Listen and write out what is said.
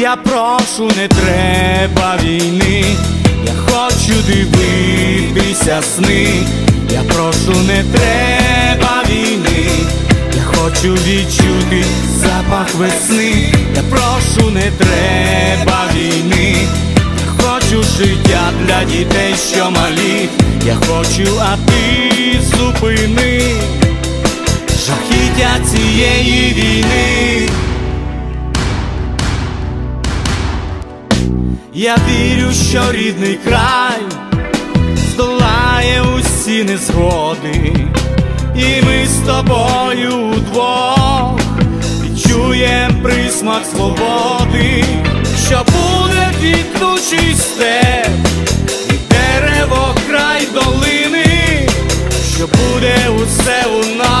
Я прошу, не треба війни, я хочу дивитися сни, я прошу, не треба війни, я хочу відчути запах весни, я прошу, не треба війни, я хочу життя для дітей, що малі, я хочу, а ти зупини жахіття цієї війни. Я вірю, що рідний край здолає усі незгоди, і ми з тобою удвох відчуєм присмак свободи, що буде квітнучий степ, і дерево край долини, що буде усе у нас,